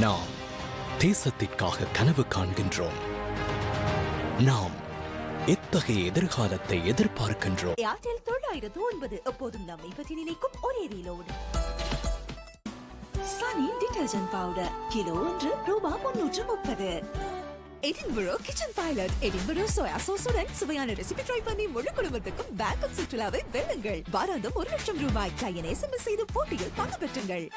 நாம் தேசத்திற்காக கனவு காண்கின்றோம். நாம் எத்தகைய எதிர்காலத்தை எதிர்பார்க்கின்றோம்? ஏர்டெல் தொள்ளாயிரத்து ஒன்பது. எப்போதும் நம்மை பற்றி நினைக்கும் ஒரே ரீலோடு. சனி டிடர்ஜென்ட் பவுடர் கிலோ ஒன்று ரூபா முன்னூற்று முப்பது. Edinburgh kitchen pilot Edinburgh soya சோசுடன் சுவையான ரெசிபி ட்ரை பண்ணி முழு குடும்பத்துக்கும் பேக்கப் சுற்றுலாவை வெல்லுங்கள். வாராந்தம் ஒரு லட்சம் ரூபாய். கையன் எஸ்எம்எஸ் செய்து போட்டியில் பங்கு பெற்றுங்கள்.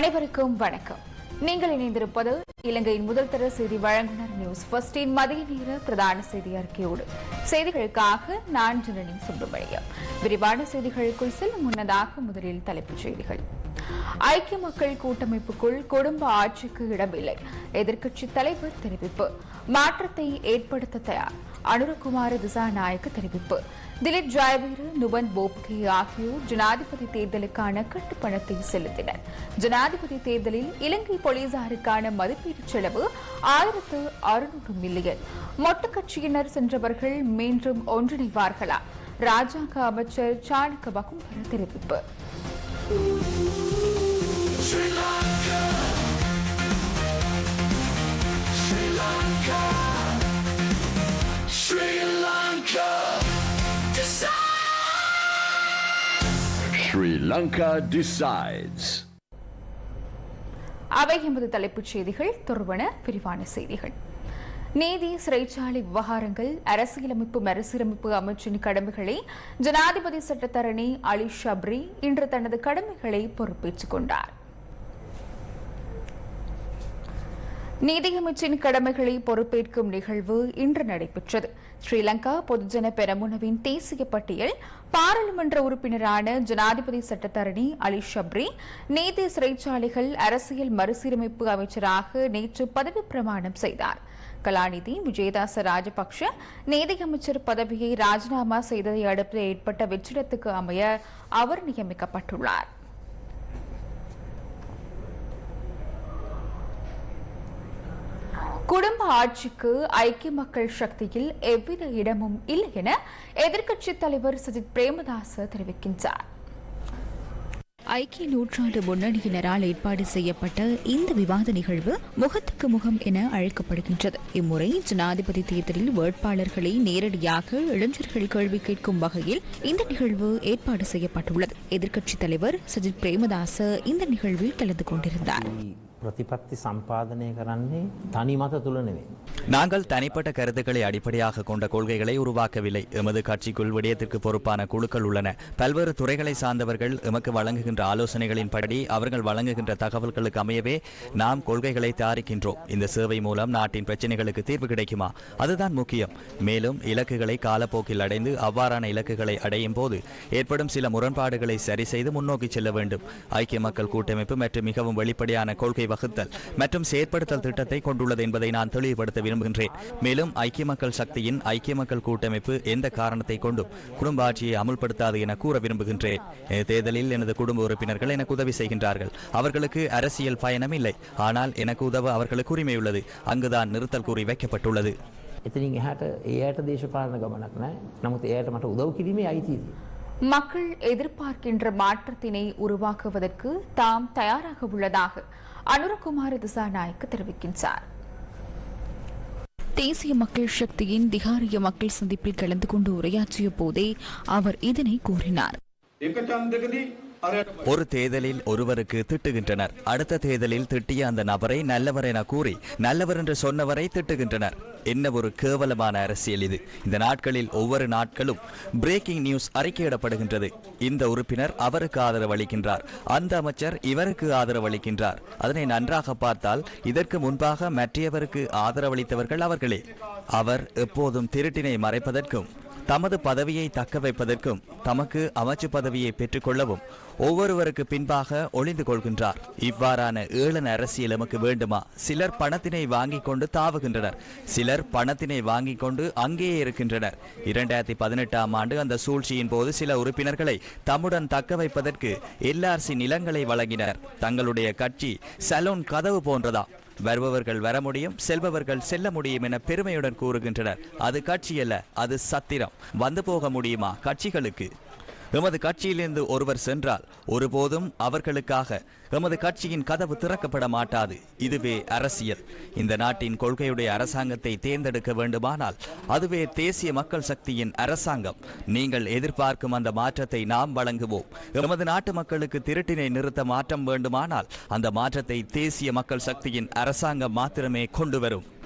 அனைவருக்கும் வணக்கம். நீங்கள் இணைந்திருப்பது இலங்கையின் முதல் தர செய்தி வழங்குனர் நியூஸ் பஸ்டின் மதிய நேர பிரதான செய்தி அறிக்கையோடு. செய்திகளுக்காக நான் ஜனனி சுப்பிரமணியம். விரிவான செய்திகளுக்குள் செல்லும் முன்னதாக முதலில் தலைப்புச் செய்திகள். ஐக்கிய மக்கள் கூட்டமைப்புக்குள் குடும்ப ஆட்சிக்கு இடமில்லை. எதிர்க்கட்சி தலைவர் தெரிவிப்பு. மாற்றத்தை ஏற்படுத்த தயார். அனுரகுமார திசாநாயக்க தெரிவிப்பு. திலீப் ஜாயவீர நுபன் போப்கே ஆகியோர் ஜனாதிபதி தேர்தலுக்கான கட்டுப்பணத்தை செலுத்தினர். ஜனாதிபதி தேர்தலில் இலங்கை போலீசாருக்கான மதிப்பீட்டு செலவு ஆயிரத்து அறுநூறு மில்லியன். மொட்டு கட்சியினர் சென்றவர்கள் மீண்டும் ஒன்றிணைவார்களா? ராஜாங்க அமைச்சர் சாணக்க பகும்பர தெரிவிப்பு. Sri Lanka decides. அவை எமது தலைப்புச் செய்திகள். தொடர்பான விரிவான செய்திகள். நீதி சிறைச்சாலை விவகாரங்கள் அரசியலமைப்பு மறுசீரமைப்பு அமைச்சின் கடமைகளை ஜனாதிபதி சட்டத்தரணி அலி ஷப்ரி இன்று தனது கடமைகளை பொறுப்பேற்றுக் கொண்டார். நீதியமைச்சின் கடமைகளை பொறுப்பேற்கும் நிகழ்வு இன்று நடைபெற்றது. ஸ்ரீலங்கா பொதுஜன பெரமுனவின் தேசிய பட்டியல் பாராளுமன்ற உறுப்பினரான ஜனாதிபதி சட்டத்தரணி அலி ஷப்ரி நீதி சிறைச்சாலைகள் அரசியல் மறுசீரமைப்பு அமைச்சராக நேற்று பதவி பிரமாணம் செய்தார். கலாநிதி விஜயதாச ராஜபக்ஷ நீதியமைச்சர் பதவியை ராஜினாமா செய்ததை அடுத்து ஏற்பட்ட வெற்றிடத்துக்கு அமைய அவர் நியமிக்கப்பட்டுள்ளார். குடும்ப ஆட்சிக்கு ஐக்கிய மக்கள் சக்தியில் எவ்வித இடமும் இல்லை என எதிர்க்கட்சித் தலைவர் சஜித் பிரேமதாச தெரிவிக்கின்றார். ஐக்கிய நூற்றாண்டு முன்னணியினரால் ஏற்பாடு செய்யப்பட்ட இந்த விவாத நிகழ்வு முகத்துக்கு முகம் என அழைக்கப்படுகின்றது. இம்முறை ஜனாதிபதி தேர்தலில் வேட்பாளர்களை நேரடியாக இளைஞர்கள் கேள்வி கேட்கும் வகையில் இந்த நிகழ்வு ஏற்பாடு செய்யப்பட்டுள்ளது. எதிர்க்கட்சித் தலைவர் சஜித் பிரேமதாச இந்த நிகழ்வில் கலந்து கொண்டிருந்தார். ප්‍රතිපත්ති සම්පාදනය කරන්නේ තනි මත තුළ නෙවෙයි. நாங்கள் தனிப்பட்ட கருத்துக்களை அடிப்படையாக கொண்ட கொள்கைகளை உருவாக்கவில்லை எமது கட்சிக்குள் விடயத்திற்கு பொறுப்பான குழுக்கள் உள்ளன பல்வேறு துறைகளை சார்ந்தவர்கள் எமக்கு வழங்குகின்ற ஆலோசனைகளின்படி அவர்கள் வழங்குகின்ற தகவல்களுக்கு அமையவே நாம் கொள்கைகளை தயாரிக்கின்றோம் இந்த சேவை மூலம் நாட்டின் பிரச்சனைகளுக்கு தீர்வு கிடைக்குமா அதுதான் முக்கியம் மேலும் இலக்குகளை காலப்போக்கில் அடைந்து அவ்வாறான இலக்குகளை அடையும் போது ஏற்படும் சில முரண்பாடுகளை சரி செய்து முன்னோக்கி செல்ல வேண்டும் ஐக்கிய மக்கள் கூட்டமைப்பு மற்றும் மிகவும் வெளிப்படையான கொள்கை வகுத்தல் மற்றும் செயற்படுத்தல் திட்டத்தை கொண்டுள்ளது என்பதை நான் தெளிவுபடுத்த விரும்புகின்றேன் மேலும் ஐக்கிய மக்கள் சக்தியின் ஐக்கிய மக்கள் கூட்டமைப்பு எந்த காரணத்தை கொண்டும் குடும்ப ஆட்சியை அமுல்படுத்தாது என கூற விரும்புகின்றேன் இந்த தேர்தலில் எனது குடும்ப உறுப்பினர்கள் எனக்கு உதவி செய்கின்றார்கள் அவர்களுக்கு அரசியல் பயணம் இல்லை ஆனால் எனக்கு உதவ அவர்களுக்கு உரிமை உள்ளது அங்குதான் நிறுத்தல் கூறி வைக்கப்பட்டுள்ளது එතිනින් එහට ඒයට දේශපාලන ගමනක් නෑ නමුත් එයට මට උදව් කිරීමේ අයිතිදී. மக்கள் எதிர்பார்க்கின்ற மாற்றத்தினை உருவாக்குவதற்கு தாம் தயாராக உள்ளதாக அனுரகுமார் திசாநாயக் தெரிவிக்கின்றார். தேசிய மக்கள் சக்தியின் திகாரிய மக்கள் சந்திப்பில் கலந்து கொண்டு உரையாற்றிய போதே அவர் இதனை கூறினார். ஒரு தேர்தலில் ஒருவருக்கு திட்டுகின்றனர். அடுத்த தேர்தலில் திட்டிய அந்த நபரை நல்லவர் என கூறி நல்லவர் என்று சொன்னவரை திட்டுகின்றனர். என்ன ஒரு கேவலமான அரசியல் இது. இந்த நாட்களில் ஒவ்வொரு நாட்களும் பிரேக்கிங் நியூஸ் அறிக்கையிடப்படுகின்றது. இந்த உறுப்பினர் அவருக்கு ஆதரவு அளிக்கின்றார் அந்த அமைச்சர் இவருக்கு ஆதரவு அளிக்கின்றார் அதனை நன்றாக பார்த்தால் இதற்கு முன்பாக மற்றவருக்கு ஆதரவளித்தவர்கள் அவர்களே. அவர் எப்போதும் திருட்டினை மறைப்பதற்கும் தமது பதவியை தக்க வைப்பதற்கும் தமக்கு அமைச்சு பதவியை பெற்றுக்கொள்ளவும் ஒவ்வொருவருக்கு பின்பாக ஒளிந்து கொள்கின்றார். இவ்வாறான ஏளன அரசியல் எமக்கு வேண்டுமா? சிலர் பணத்தினை வாங்கிக் கொண்டு தாவுகின்றனர். சிலர் பணத்தினை வாங்கிக் கொண்டு அங்கேயே இருக்கின்றனர். இரண்டாயிரத்தி பதினெட்டாம் ஆண்டு அந்த சூழ்ச்சியின் போது சில உறுப்பினர்களை தம்முடன் தக்க வைப்பதற்கு எல்ஆர்சி நிலங்களை வழங்கினர். தங்களுடைய கட்சி சலூன் கதவு போன்றதா? வருபவர்கள் வர முடியும் செல்பவர்கள் செல்ல முடியும் என பெருமையுடன் கூறுகின்றனர். அது கட்சியல்ல அது சத்திரம். வந்து போக முடியுமா? கட்சிகளுக்கு எமது கட்சியிலிருந்து ஒருவர் சென்றால் ஒருபோதும் அவர்களுக்காக எமது கட்சியின் கதவு திறக்கப்பட மாட்டாது. இதுவே அரசியல். இந்த நாட்டின் கொள்கையுடைய அரசாங்கத்தை தேர்ந்தெடுக்க வேண்டுமானால் அதுவே தேசிய மக்கள் சக்தியின் அரசாங்கம். நீங்கள் எதிர்பார்க்கும் அந்த மாற்றத்தை நாம் வழங்குவோம். எமது நாட்டு மக்களுக்கு திருட்டினை நிறுத்த மாற்றம் வேண்டுமானால் அந்த மாற்றத்தை தேசிய மக்கள் சக்தியின் அரசாங்கம் மாத்திரமே கொண்டு வரும்.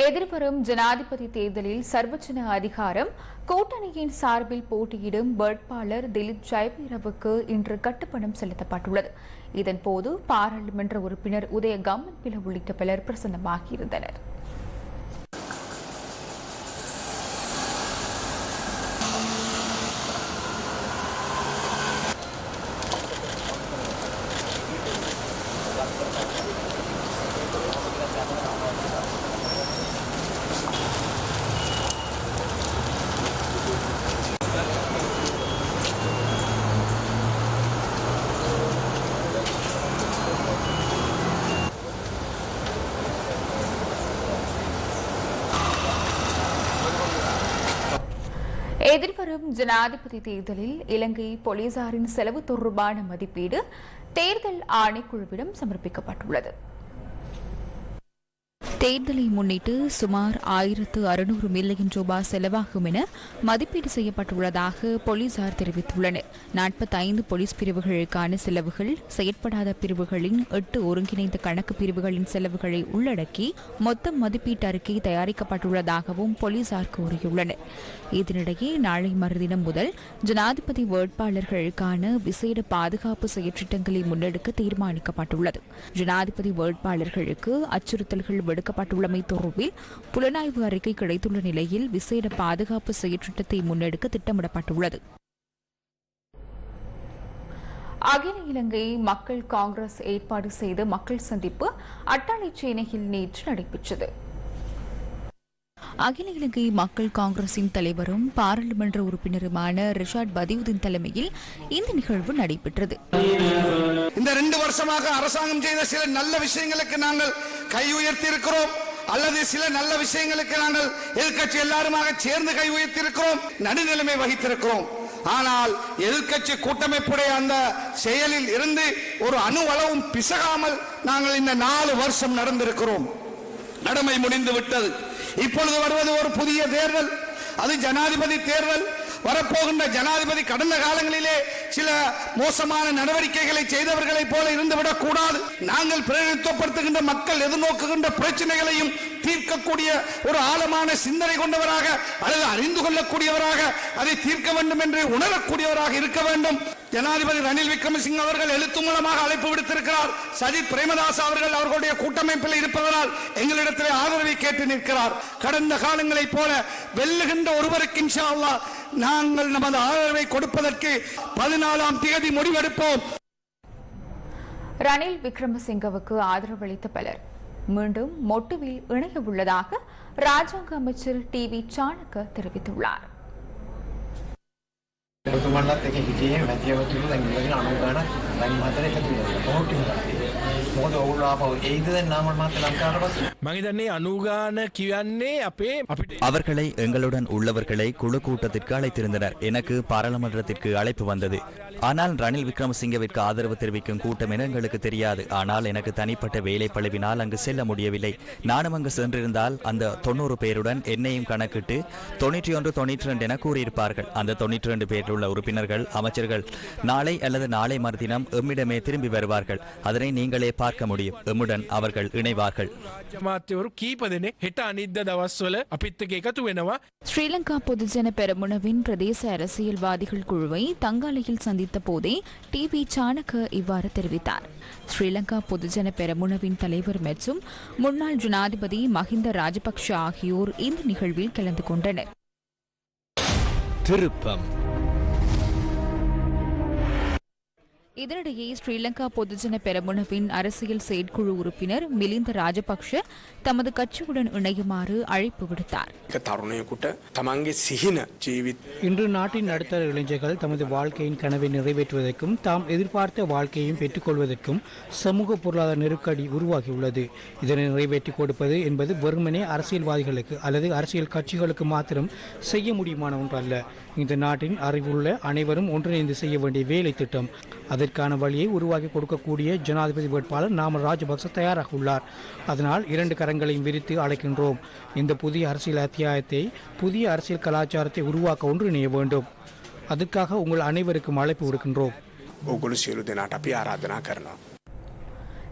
எதிர்வரும் ஜனாதிபதி தேர்தலில் சர்வஜன அதிகாரம் கூட்டணியின் சார்பில் போட்டியிடும் வேட்பாளர் திலீப் ஜெயவீரவுக்கு இன்று கட்டுப்பணம் செலுத்தப்பட்டுள்ளது. இதன்போது பாராளுமன்ற உறுப்பினர் உதய கம்மன் பில உள்ளிட்ட பலர் பிரசன்னமாகியிருந்தனர் எதிர்வரும் ஜனாதிபதி தேர்தலில் இலங்கை போலீசாரின் செலவு தொடர்பான மதிப்பீடு தேர்தல் ஆணைக்குழுவிடம் சமர்ப்பிக்கப்பட்டுள்ளது. தேர்தலை முன்னிட்டு சுமார் ஆயிரத்து அறுநூறு மில்லியன் ரூபாய் செலவாகும் என மதிப்பீடு செய்யப்பட்டுள்ளதாக போலீசார் தெரிவித்துள்ளனர். நாற்பத்தைந்து போலீஸ் பிரிவுகளுக்கான செலவுகள் செயற்படாத பிரிவுகளின் எட்டு ஒருங்கிணைந்த கணக்கு பிரிவுகளின் செலவுகளை உள்ளடக்கி மொத்த மதிப்பீட்டு அறிக்கை தயாரிக்கப்பட்டுள்ளதாகவும் போலீசார் கூறியுள்ளனர். இதனிடையே நாளை மறுதினம் முதல் ஜனாதிபதி வேட்பாளர்களுக்கான விசேட பாதுகாப்பு செயற்றிட்டங்களை முன்னெடுக்க தீர்மானிக்கப்பட்டுள்ளது. ஜனாதிபதி வேட்பாளர்களுக்கு அச்சுறுத்தல்கள் விடுக்கப்பட்டுள்ளமை தொடர்பில் புலனாய்வு அறிக்கை கிடைத்துள்ள நிலையில் விசேட பாதுகாப்பு செயற்றிட்டத்தை முன்னெடுக்க திட்டமிடப்பட்டுள்ளது. அகில இலங்கை மக்கள் காங்கிரஸ் ஏற்பாடு செய்த மக்கள் சந்திப்பு அட்டாளி சேனையில் நேற்று நடைபெற்றது. அகில இலங்கை மக்கள் காங்கிரசின் தலைவரும் பாராளுமன்ற உறுப்பினருமான ரிஷாட் பதியுதீன் தலைமையில் இந்த நிகழ்வு நடைபெற்றது. இந்த ரெண்டு வருஷமாக அரசாங்கம் செய்த சில நல்ல விஷயங்களுக்கு நாங்கள் கை உயர்த்தி இருக்கிறோம் அல்லது சில நல்ல விஷயங்களுக்கு நாங்கள் எதிர்க்கட்சி எல்லாருமாக சேர்ந்து கை உயர்த்தி இருக்கிறோம் நடுநிலைமை வகித்திருக்கிறோம். ஆனால் எதிர்க்கட்சி கூட்டமைப்புடைய அந்த செயலில் இருந்து ஒரு அணு அளவும் பிசகாமல் நாங்கள் இந்த நாலு வருஷம் நடந்திருக்கிறோம். நடமை முடிந்து விட்டது இப்பொழுது வருவது ஒரு புதிய தேர்தல். அது ஜனாதிபதி தேர்தல். வரப்போகின்ற ஜனாதிபதி கடந்த காலங்களிலே சில மோசமான நடவடிக்கைகளை செய்தவர்களைப் போல இருந்துவிடக் கூடாது. நாங்கள் பிரதிநிதித்துவப்படுத்துகின்ற மக்கள் எதிர்நோக்குகின்ற பிரச்சனைகளையும் தீர்க்கக்கூடிய ஒரு ஆழமான சிந்தனை கொண்டவராக அல்லது அறிந்து கொள்ளக்கூடியவராக அதை தீர்க்க வேண்டும் என்று உணரக்கூடியவராக இருக்க வேண்டும். ஜனாதிபதி ரணில் விக்ரமசிங்க அவர்கள் எழுத்து மூலமாக அழைப்பு விடுத்திருக்கிறார். சஜித் பிரேமதாஸ் அவர்கள் அவர்களுடைய கூட்டமைப்பில் இருப்பதனால் எங்களிடத்தில் ஆதரவை கேட்டு நிற்கிறார். கடந்த காலங்களைப் போல வெல்லுகின்ற ஒருவருக்கு இன்ஷா நாங்கள் நமது ஆதரவை கொடுப்பதற்கு பதினாலாம் தேதி முடிவெடுப்போம். ரணில் விக்ரமசிங்கவுக்கு ஆதரவளித்த பலர் மீண்டும் மொட்டுவில் இணைய உள்ளதாக ராஜாங்க அமைச்சர் டி வி சாணக்க தெரிவித்துள்ளார். ඔතුමන්ලත් එක හිටියේ මැතිවතුරු දැන් ඉඳගෙන අනු ගානක් දැන් මතර එකතු වෙනවා කොහොටි මොකද ඔවුන් ආපහු එයිද දැන් නාමල් මහත්තයා ලංකාවට පස්සේ මං හිතන්නේ අනුගාන කියන්නේ අපේ අපිට அவர்களை எங்களுடன் உள்ளவர்களை குழு கூட்டத்திற்கு அழைத்திருந்தனர் எனக்கு பாராளுமன்றத்திற்கு அழைப்பு வந்தது ஆனால் ரணில் விக்ரமசிங்கவிற்கு ஆதரவு தெரிவிக்கும் கூட்டம் என எங்களுக்கு தெரியாது ஆனால் எனக்கு தனிப்பட்ட வேலை பழுவினால் அங்கு செல்ல முடியவில்லை நானும் அங்கு சென்றிருந்தால் அந்த தொண்ணூறு பேருடன் என்னையும் கணக்கிட்டு தொண்ணூற்றி ஒன்று தொண்ணூற்றி ரெண்டு என கூறியிருப்பார்கள் அந்த தொண்ணூற்றி ரெண்டு பேரில் பெற்றுள்ள உறுப்பினர்கள் அமைச்சர்கள் நாளை அல்லது நாளை மறுதினம் எம்மிடமே திரும்பி வருவார்கள். அதனை நீங்களே பார்க்க முடியும். எம்முடன் அவர்கள் இணைவார்கள். ஸ்ரீலங்கா பொதுஜன பெருமுனவின் பிரதேச அரசியல்வாதிகள் குழுவை தங்காலையில் சந்தித்த போதே டி பி சாணக்க இவ்வாறு தெரிவித்தார். ஸ்ரீலங்கா பொதுஜன பெருமுனவின் தலைவர் மற்றும் முன்னாள் ஜனாதிபதி மஹிந்த ராஜபக்ஷ ஆகியோர் இந்த நிகழ்வில் கலந்து கொண்டனர். திருப்பம். இதனிடையே ஸ்ரீலங்கா பொதுஜன பெரமுனவின் அரசியல் செயற்குழு உறுப்பினர் மிலிந்த ராஜபக்ஷ தமது கட்சியுடன் இணையுமாறு அழைப்பு விடுத்தார். இன்று நாட்டின் நடுத்தர இளைஞர்கள் தமது வாழ்க்கையின் கனவை நிறைவேற்றுவதற்கும் தாம் எதிர்பார்த்த வாழ்க்கையையும் பெற்றுக்கொள்வதற்கும் சமூக பொருளாதார நெருக்கடி உருவாகியுள்ளது. இதனை நிறைவேற்றி கொடுப்பது என்பது வெறுமனே அரசியல்வாதிகளுக்கு அல்லது அரசியல் கட்சிகளுக்கு மாத்திரம் செய்ய முடியுமான ஒன்றல்ல. இந்த நாட்டின் அறிவுள்ள அனைவரும் ஒன்றிணைந்து செய்ய வேண்டிய வேலை திட்டம். அதற்கான வழியை உருவாக்கி கொடுக்கக்கூடிய ஜனாதிபதி வேட்பாளர் நாமல் ராஜபக்ச தயாராக உள்ளார். அதனால் இரண்டு கரங்களையும் விரித்து அழைக்கின்றோம். இந்த புதிய அரசியல் அத்தியாயத்தை புதிய அரசியல் கலாச்சாரத்தை உருவாக்க ஒன்றிணைய வேண்டும். அதுக்காக உங்கள் அனைவருக்கும் அழைப்பு விடுக்கின்றோம். ஒவ்வொரு சிறு தினாட்ட போய் ஆராதனா கரணும்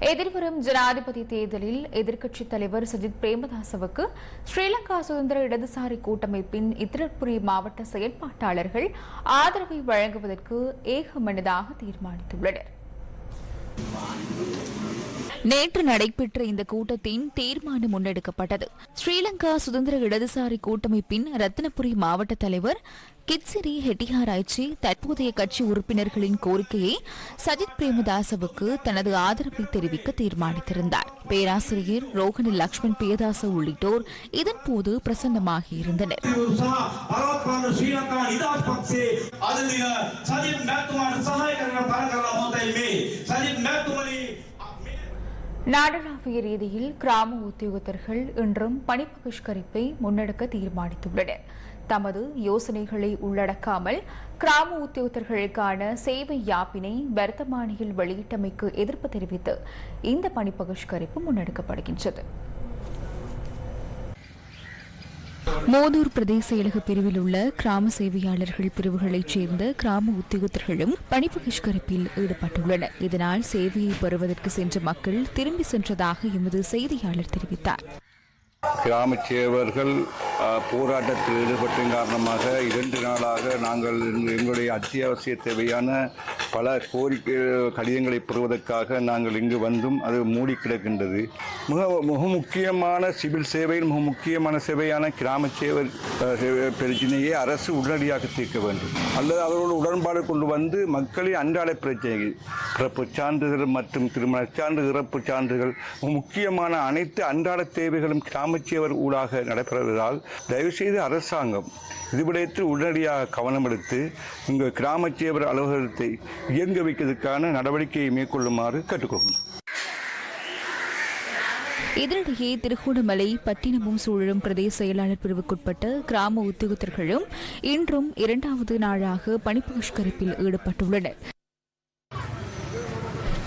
எதிர்வரும் ஜனாதிபதி தேர்தலில் எதிர்க்கட்சித் தலைவர் சஜித் பிரேமதாசவுக்கு ஸ்ரீலங்கா சுதந்திர இடதுசாரி கூட்டமைப்பின் இத்திரப்புரி மாவட்ட செயற்பாட்டாளர்கள் ஆதரவை வழங்குவதற்கு ஏகமனதாக தீர்மானித்துள்ளனர். நேற்று நடைபெற்ற இந்த கூட்டத்தின் தீர்மானம் முன்னெடுக்கப்பட்டது. ஸ்ரீலங்கா சுதந்திர இடதுசாரி கூட்டமைப்பின் ரத்னபுரி மாவட்ட தலைவர் கிட்சிரி ஹெட்டிஹாராய்ச்சி தற்போதைய கட்சி உறுப்பினர்களின் கோரிக்கையை சஜித் பிரேமதாசவுக்கு தனது ஆதரவை தெரிவிக்க தீர்மானித்திருந்தார். பேராசிரியர் ரோஹணி லக்ஷ்மண் பிரியதாச உள்ளிட்டோர் இதன்போது பிரசன்னமாகியிருந்தனர் நாடளாவிய ரீதியில் கிராம உத்தியோகத்தர்கள் இன்றும் பணி பகிஷ்கரிப்பை முன்னெடுக்க தீர்மானித்துள்ளனர். தமது யோசனைகளை உள்ளடக்காமல் கிராம உத்தியோகத்தர்களுக்கான சேவை யாப்பினை வர்த்தமானியில் வெளியிட்டமைக்கு எதிர்ப்பு தெரிவித்து இந்த பணி பகிஷ்கரிப்பு முன்னெடுக்கப்படுகின்றது. மோதூர் பிரதேச செயலக பிரிவில் உள்ள கிராம சேவையாளர்கள் பிரிவுகளைச் சேர்ந்த கிராம உத்தியோகத்தர்களும் பணி பகிஷ்கரிப்பில் ஈடுபட்டுள்ளனர். இதனால் சேவையை பெறுவதற்கு சென்ற மக்கள் திரும்பி சென்றதாக எமது செய்தியாளர் தெரிவித்தார். கிராம சேவர்கள் போராட்டத்தில் ஈடுபட்டின் காரணமாக இரண்டு நாளாக நாங்கள் எங்களுடைய அத்தியாவசிய தேவையான பல கோரிக்கை கடிதங்களை பெறுவதற்காக நாங்கள் இங்கு வந்தும் அது மூடி கிடக்கின்றது. மிக மிக முக்கியமான சிவில் சேவையில் மிக முக்கியமான சேவையான கிராம சேவர் சேவை பிரச்சனையை அரசு உடனடியாக தீர்க்க வேண்டும். அல்லது அவர்களோட உடன்பாடு கொண்டு வந்து மக்களின் அன்றாட பிரச்சனைகள் பிறப்பு சான்றிதழ் மற்றும் திருமண சான்று இறப்பு சான்றுகள் முக்கியமான அனைத்து அன்றாட தேவைகளும் கிராமச்சேவர் ஊடாக நடைபெறுவதால் தயவுசெய்து அரசாங்கம் இது விடயத்தில் உடனடியாக கவனம் எடுத்து இங்கு கிராமச்சேவர் அலுவலகத்தை இயங்க வைக்கிறதுக்கான நடவடிக்கையை மேற்கொள்ளுமாறு கேட்டுக்கொள்கிறோம். இதனிடையே திருகோணமலை பட்டினமும் சூழலும் பிரதேச செயலாளர் பிரிவுக்குட்பட்ட கிராம உத்தியோகத்தர்களும் இன்றும் இரண்டாவது நாளாக பணி பகிஷ்கரிப்பில் ஈடுபட்டுள்ளனர்.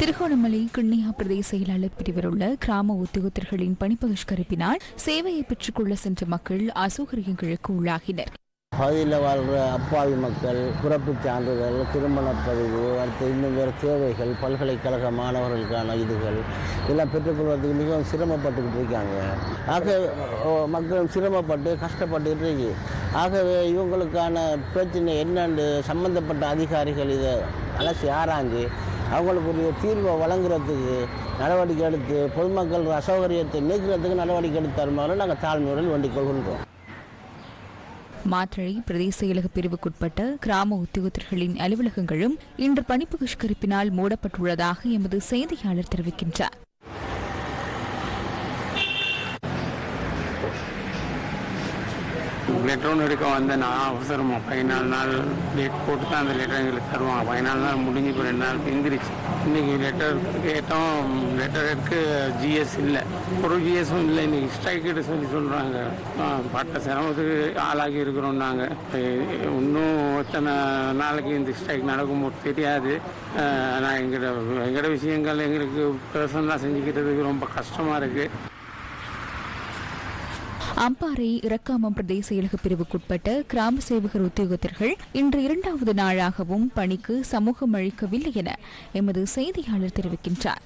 திருகோணமலை கிண்ணியா பிரதேச செயலாளர் பிரிவில் உள்ள கிராம உத்தியோகத்தர்களின் பணி பகிஷ்கரிப்பினால் சேவையை பெற்றுக்கொள்ள சென்ற மக்கள் அசௌகரியங்களுக்கு உள்ளாகினர். பகுதியில் வாழ்கிற அப்பாவி மக்கள் பிறப்பு சான்றிதழ் திருமணப் பதிவு அடுத்து இன்னும் வேறு தேவைகள் பல்கலைக்கழக மாணவர்களுக்கான இதுகள் இதெல்லாம் பெற்றுக்கொள்வதற்கு மிகவும் சிரமப்பட்டுக்கிட்டு இருக்காங்க. ஆக ஓ, மக்கள் சிரமப்பட்டு கஷ்டப்பட்டுக்கிட்டு இருக்கு. ஆகவே இவங்களுக்கான பிரச்சனை என்னென்று சம்பந்தப்பட்ட அதிகாரிகள் இதை அலசி ஆராய்ஞ்சு அவங்களுக்குரிய தீர்வை வழங்குறதுக்கு நடவடிக்கை எடுத்து பொதுமக்கள் அசௌகரியத்தை நீக்கிறதுக்கு நடவடிக்கை எடுத்து தருமாறு நாங்கள் தாழ்மையுடன் வேண்டிக் கொள்கின்றோம். மாற்றழி பிரதேச செயலக பிரிவுக்குட்பட்ட கிராம உத்தியோகத்தர்களின் அலுவலகங்களும் இன்று பணி பகிஷ்கரிப்பினால் மூடப்பட்டுள்ளதாக எமது செய்தியாளர் தெரிவிக்கின்றார். லெட்டர் ஒன்று எடுக்க வந்தேன். நான் அவசரமாக பதினாலு நாள் டேட் போட்டு தான் அந்த லெட்டர் எங்களுக்கு தருவாங்க. பதினாலு நாள் முடிஞ்சு இப்போ ரெண்டு நாள் பிந்திருச்சு. இன்னைக்கு லெட்டர் கேட்டோம். லெட்டர் எடுக்க ஜிஎஸ் இல்லை. ஒரு ஜிஎஸும் இல்லை. இன்னைக்கு ஸ்ட்ரைக்கிட்டு சொல்லி சொல்கிறாங்க பட்ட சிரமத்துக்கு ஆளாகி இருக்கிறோம் நாங்கள் இன்னும் எத்தனை நாளைக்கு இந்த ஸ்ட்ரைக் நடக்கும்போது தெரியாது. நான் எங்களோட எங்களோட விஷயங்கள் எங்களுக்கு பர்சனலாக செஞ்சுக்கிறதுக்கு ரொம்ப கஷ்டமாக இருக்குது அம்பாறை இறக்காமம் பிரதேச செயலக பிரிவுக்குட்பட்ட கிராம சேவகர் உத்தியோகத்தர்கள் இன்று இரண்டாவது நாளாகவும் பணிக்கு சமூகம் அளிக்கவில்லை என எமது செய்தியாளர் தெரிவிக்கின்றார்.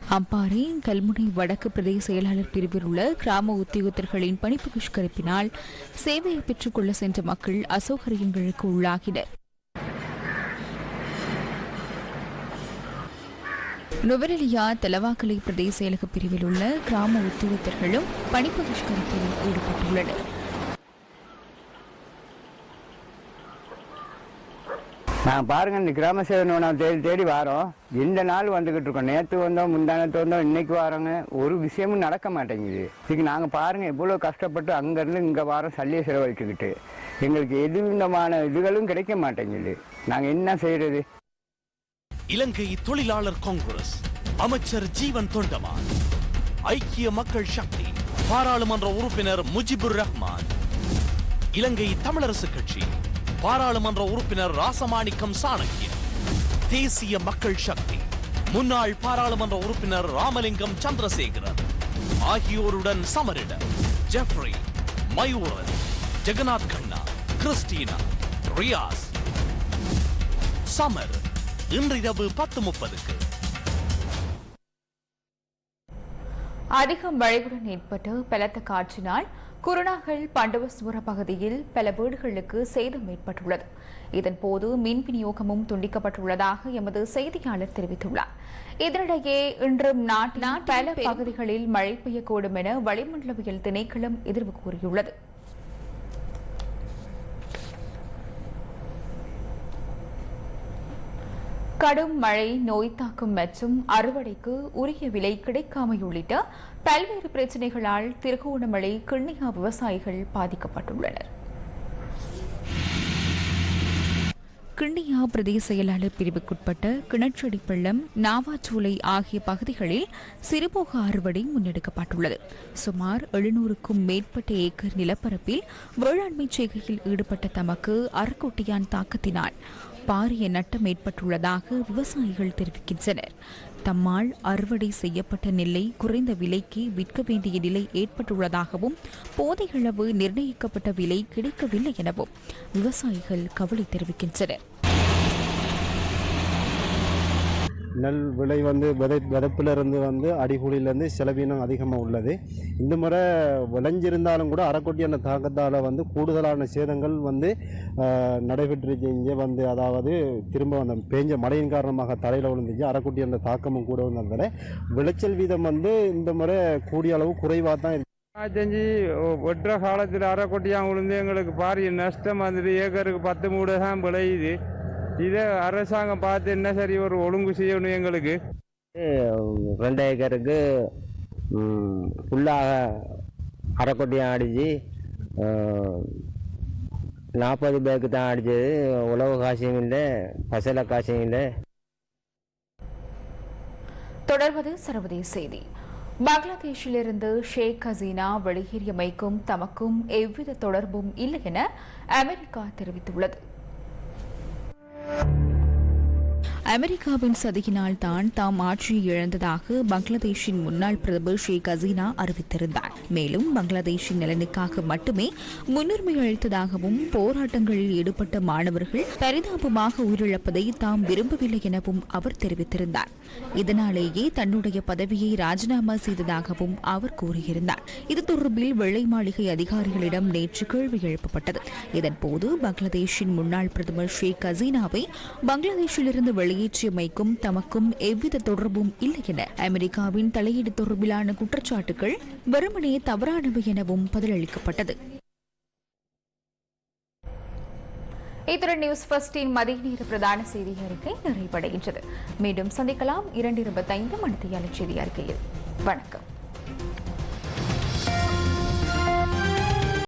அம்பாறை கல்முனை வடக்கு பிரதேச செயலாளர் பிரிவில் உள்ள கிராம உத்தியோகத்தர்களின் பணி பகிஷ்கரிப்பினால் சேவையை பெற்றுக்கொள்ள சென்ற மக்கள் அசௌகரியங்களுக்கு உள்ளாகினர். நுவரெலியா தலவாக்கலை பிரதேச செயலக பிரிவில் உள்ள கிராம உத்தியோகத்தர்களும் பணிப்பகிஷ்கரிப்பில் ஈடுபட்டுள்ளனர். நான் பாருங்க இந்த கிராம சேவை நான் தேடி தேடி வரோம். இந்த நாள் வந்துகிட்டு இருக்கோம். நேற்று வந்தோம் முந்தானத்து வந்தோம் இன்னைக்கு வரோங்க. ஒரு விஷயமும் நடக்க மாட்டேங்குது. இதுக்கு நாங்கள் பாருங்க எவ்வளோ கஷ்டப்பட்டு அங்கேருந்து இங்கே வாரம் சல்லியை செலவழிச்சுக்கிட்டு. எங்களுக்கு எது விதமான இதுகளும் கிடைக்க மாட்டேங்குது. நாங்கள் என்ன செய்யறது? இலங்கை தொழிலாளர் காங்கிரஸ் அமைச்சர் ஜீவன் தொண்டமான் ஐக்கிய மக்கள் சக்தி பாராளுமன்ற உறுப்பினர் முஜிபுர் ரஹ்மான். இலங்கை தமிழரசு கட்சி பாராளுமன்ற உறுப்பினர் ராசமாணிக்கம் சாணக்கியன். தேசிய மக்கள் சக்தி முன்னாள் பாராளுமன்ற உறுப்பினர் ராமலிங்கம் சந்திரசேகரன். ஆகியோருடன் சமரிட ஜெஃப்ரி மயூரன் ஜெகநாத் கண்ணா கிறிஸ்டீனா ரியாஸ். சமர். இன்றிரவு பத்து முப்பதுக்கு. அதிக மழையுடன் ஏற்பட்டு பலத்த காற்றினால் குருணாகல் பண்டவசுவர பகுதியில் பல வீடுகளுக்கு சேதம் ஏற்பட்டுள்ளது. இதன்போது மின் விநியோகமும் துண்டிக்கப்பட்டுள்ளதாக எமது செய்தியாளர் தெரிவித்துள்ளார். இதனிடையே இன்றும் நாட்டின் பல பகுதிகளில் மழை பெய்யக்கூடும் என வளிமண்டலவியல் திணைக்களம் எதிர்வு கூறியுள்ளது. கடும் மழை நோய் தாக்கம் மற்றும் அறுவடைக்கு உரிய விலை கிடைக்காமை உள்ளிட்ட பல்வேறு பிரச்சினைகளால் திருகோணமலை கிண்ணியா விவசாயிகள் பாதிக்கப்பட்டுள்ளனர். கிண்ணியா பிரதேச செயலாளர் பிரிவுக்குட்பட்ட கிணற்றடி பள்ளம் நாவாச்சூலை ஆகிய பகுதிகளில் சிறுபோக அறுவடை முன்னெடுக்கப்பட்டுள்ளது. சுமார் எழுநூறுக்கும் மேற்பட்ட ஏக்கர் நிலப்பரப்பில் வேளாண்மை செய்கையில் ஈடுபட்ட தமக்கு அறக்கொட்டியான் தாக்கத்தினால் பாரிய நட்டம் ஏற்பட்டுள்ளதாக விவசாயிகள் தெரிவிக்கின்றனர். தம்மால் அறுவடை செய்யப்பட்ட நெல்லை குறைந்த விலைக்கு விற்க வேண்டிய நிலை ஏற்பட்டுள்ளதாகவும் போதையளவு நிர்ணயிக்கப்பட்ட விலை கிடைக்கவில்லை எனவும் விவசாயிகள் கவலை தெரிவிக்கின்றனர். நெல் விலை வந்து விதை விதப்பிலிருந்து வந்து அடிகூலியிலேருந்து செலவீனம் அதிகமாக உள்ளது. இந்த முறை விளைஞ்சிருந்தாலும் கூட அறக்கொட்டியான தாக்கத்தால் வந்து கூடுதலான சேதங்கள் வந்து ஆஹ், நடைபெற்றுச்சு இங்கே வந்து அதாவது திரும்ப அந்த பேஞ்ச மழையின் காரணமாக தரையில் விழுந்துச்சு அறக்கொட்டியான தாக்கமும் கூட வந்ததால் விளைச்சல் வீதம் வந்து இந்த முறை கூடிய அளவு குறைவாக தான் இருக்கு. செஞ்சு காலத்தில் அரைக்கொட்டியாக விழுந்து எங்களுக்கு பாரிய நஷ்டம் வந்துட்டு ஏக்கருக்கு பத்து மூடு தான் விளையுது. இதை அரசாங்கம் பார்த்து என்ன சரி ஒரு ஒழுங்கு செய்யணும் எங்களுக்கு? ரெண்டு ஏக்கருக்கு ஃபுல்லாக அரைக்கொட்டியாக அடித்து நாற்பது பேருக்கு தான் அடித்தது உழவு காசும் இல்லை பசலை காசும் இல்லை. தொடர்வது சர்வதேச செய்தி. பங்களாதேஷிலிருந்து ஷேக் ஹசீனா வெளியேறியமைக்கும் தமக்கும் எவ்வித தொடர்பும் இல்லை என அமெரிக்கா தெரிவித்துள்ளது. Thank you. அமெரிக்காவின் சதியினால் தான் தாம் ஆட்சியை இழந்ததாக பங்களாதேஷின் முன்னாள் பிரதமர் ஷேக் ஹசீனா அறிவித்திருந்தார். மேலும் பங்களாதேஷின் நலனுக்காக மட்டுமே முன்னுரிமை அளித்ததாகவும் போராட்டங்களில் ஈடுபட்ட மாணவர்கள் பரிதாபமாக உயிரிழப்பதை தாம் விரும்பவில்லை எனவும் அவர் தெரிவித்திருந்தார். இதனாலேயே தன்னுடைய பதவியை ராஜினாமா செய்ததாகவும் அவர் கூறியிருந்தார். இது தொடர்பில் வெள்ளை மாளிகை அதிகாரிகளிடம் நேற்று கேள்வி எழுப்பப்பட்டது. இதன்போது பங்களாதேஷின் முன்னாள் பிரதமர் ஷேக் ஹசீனாவை பங்களாதேஷிலிருந்து வெளியேற்றியமைக்கும் தமக்கும் எவ்வித தொடர்பும் இல்லை என அமெரிக்காவின் தலையீடு தொடர்பிலான குற்றச்சாட்டுகள் வெறுமனே தவறானவை எனவும் பதிலளிக்கப்பட்டது. இத்துடன் நியூஸ் ஃபர்ஸ்டின் மதிய நேர பிரதான செய்தி அறிக்கை நிறைவடைகின்றது. மீண்டும் சந்திக்கலாம் இரண்டு இருபத்தைந்து மணித்தியால செய்தி அறிக்கையில். வணக்கம்.